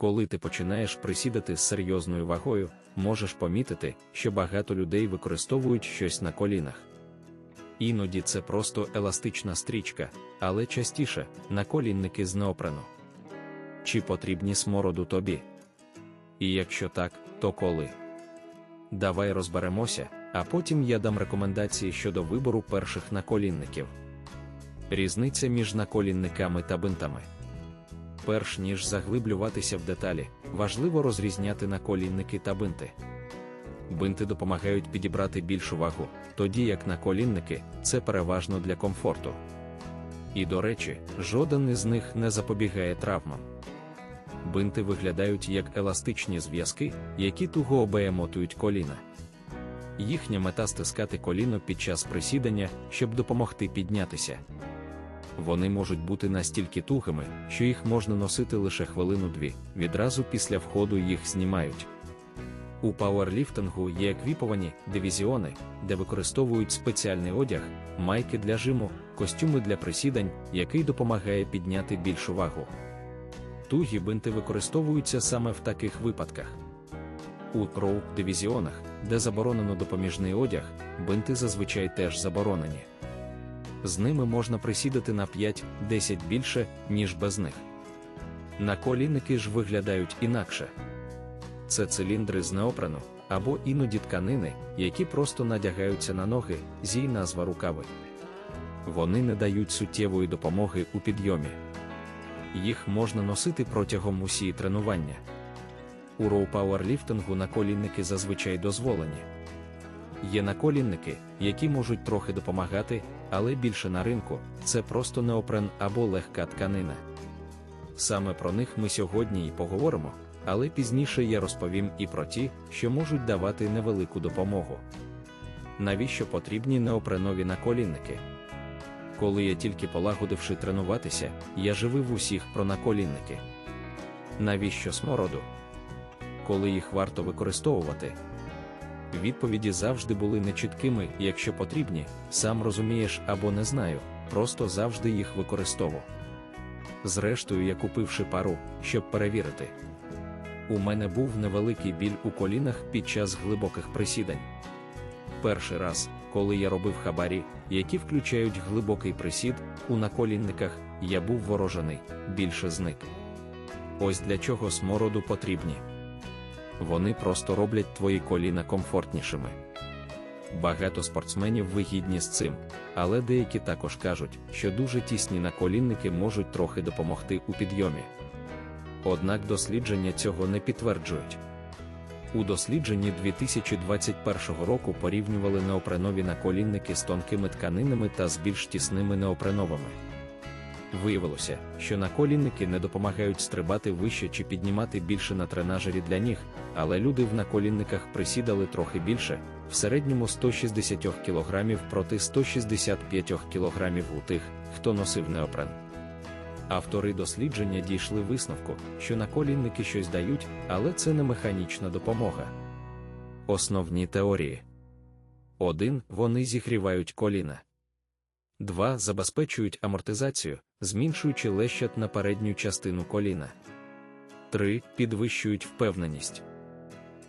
Коли ти починаєш присідати з серйозною вагою, можеш помітити, що багато людей використовують щось на колінах. Іноді це просто еластична стрічка, але частіше наколінники з неопрену. Чи потрібні смороду тобі? І якщо так, то коли? Давай розберемося, а потім я дам рекомендації щодо вибору перших наколінників. Різниця між наколінниками та бинтами. Перш ніж заглиблюватися в деталі, важливо розрізняти наколінники та бинти. Бинти допомагають підібрати більшу вагу, тоді як наколінники це переважно для комфорту. І до речі, жоден із них не запобігає травмам. Бинти виглядають як еластичні зв'язки, які туго обеємотують коліна. Їхня мета стискати коліно під час присідання, щоб допомогти піднятися. Вони можуть бути настільки тугими, що їх можна носити лише хвилину-дві, відразу після входу їх знімають. У пауерліфтингу є еквіповані дивізіони, де використовують спеціальний одяг, майки для жиму, костюми для присідань, який допомагає підняти більшу вагу. Тугі бинти використовуються саме в таких випадках. У роуп дивізіонах, де заборонено допоміжний одяг, бинти зазвичай теж заборонені. З ними можна присідати на 5-10 більше, ніж без них. Наколінники ж виглядають інакше. Це циліндри з неопрену або іноді тканини, які просто надягаються на ноги, зій назва рукави. Вони не дають суттєвої допомоги у підйомі. Їх можна носити протягом усії тренування. У роу-пауерліфтингу наколінники зазвичай дозволені. Є наколінники, які можуть трохи допомагати, але більше на ринку це просто неопрен або легка тканина. Саме про них ми сьогодні і поговоримо, але пізніше я розповім і про ті, що можуть давати невелику допомогу. Навіщо потрібні неопренові наколінники? Коли я тільки полагодивши тренуватися, я живив усіх про наколінники. Навіщо смороду? Коли їх варто використовувати? Відповіді завжди були нечіткими, якщо потрібні, сам розумієш або не знаю, просто завжди їх використовував. Зрештою, я купивши пару, щоб перевірити. У мене був невеликий біль у колінах під час глибоких присідань. Перший раз, коли я робив хабарі, які включають глибокий присід, у наколінниках, я був ворожений, більше зник. Ось для чого смороду потрібні. Вони просто роблять твої коліна комфортнішими. Багато спортсменів вигідні з цим, але деякі також кажуть, що дуже тісні наколінники можуть трохи допомогти у підйомі. Однак дослідження цього не підтверджують. У дослідженні 2021 року порівнювали неопренові наколінники з тонкими тканинами та з більш тісними неопреновими. Виявилося, що наколінники не допомагають стрибати вище чи піднімати більше на тренажері для ніг, але люди в наколінниках присідали трохи більше, в середньому 160 кг проти 165 кг у тих, хто носив неопрен. Автори дослідження дійшли висновку, що наколінники щось дають, але це не механічна допомога. Основні теорії 1. Вони зігрівають коліна. 2. Забезпечують амортизацію, зменшуючи лещат на передню частину коліна. 3. Підвищують впевненість.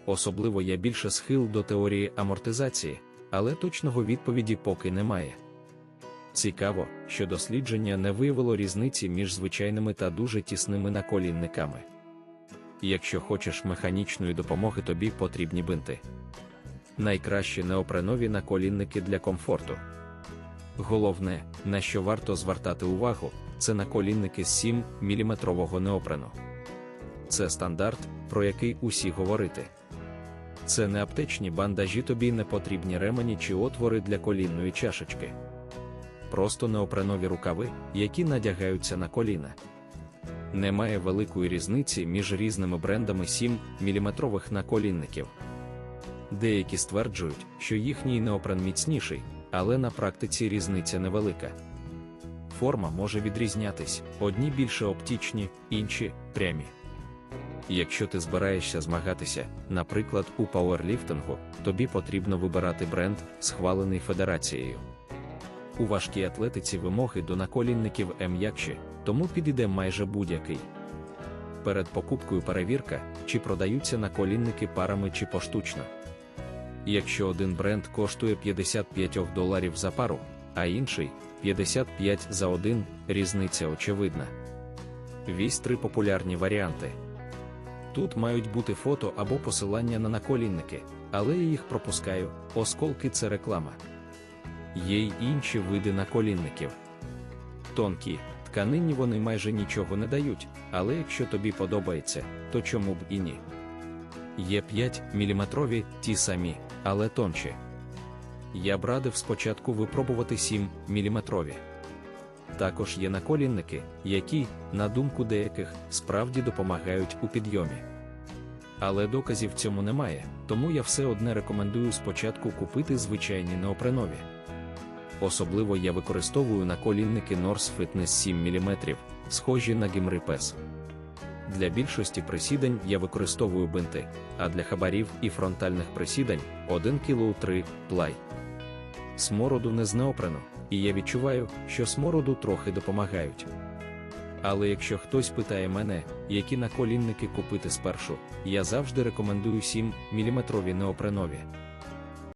Особливо я більше схил до теорії амортизації, але точного відповіді поки немає. Цікаво, що дослідження не виявило різниці між звичайними та дуже тісними наколінниками. Якщо хочеш механічної допомоги, тобі потрібні бинти. Найкращі неопренові наколінники для комфорту. Головне, на що варто звертати увагу, це наколінники з 7 мм неопрену. Це стандарт, про який усі говорити. Це не аптечні бандажі, тобі не потрібні ремені чи отвори для колінної чашечки. Просто неопренові рукави, які надягаються на коліна. Немає великої різниці між різними брендами 7 мм наколінників. Деякі стверджують, що їхній неопрен міцніший, але на практиці різниця невелика. Форма може відрізнятись, одні більше оптічні, інші прямі. Якщо ти збираєшся змагатися, наприклад, у пауерліфтингу, тобі потрібно вибирати бренд, схвалений федерацією. У важкій атлетиці вимоги до наколінників м'якші, тому підійде майже будь-який. Перед покупкою перевірка, чи продаються наколінники парами чи поштучно. Якщо один бренд коштує 55 доларів за пару, а інший 55 за один, різниця очевидна. Вісь три популярні варіанти. Тут мають бути фото або посилання на наколінники, але я їх пропускаю, осколки це реклама. Є й інші види наколінників. Тонкі, тканинні вони майже нічого не дають, але якщо тобі подобається, то чому б і ні. Є 5 мм ті самі, але тонші. Я б радив спочатку випробувати 7 мм. Також є наколінники, які, на думку деяких, справді допомагають у підйомі. Але доказів цьому немає, тому я все одне рекомендую спочатку купити звичайні неопренові. Особливо я використовую наколінники North Fitness 7 мм, схожі на гімрипес. Для більшості присідань я використовую бинти, а для хабарів і фронтальних присідань 1 кг 3 плай. Смороду не з неопрену, і я відчуваю, що смороду трохи допомагають. Але якщо хтось питає мене, які наколінники купити спершу, я завжди рекомендую 7 мм неопренові.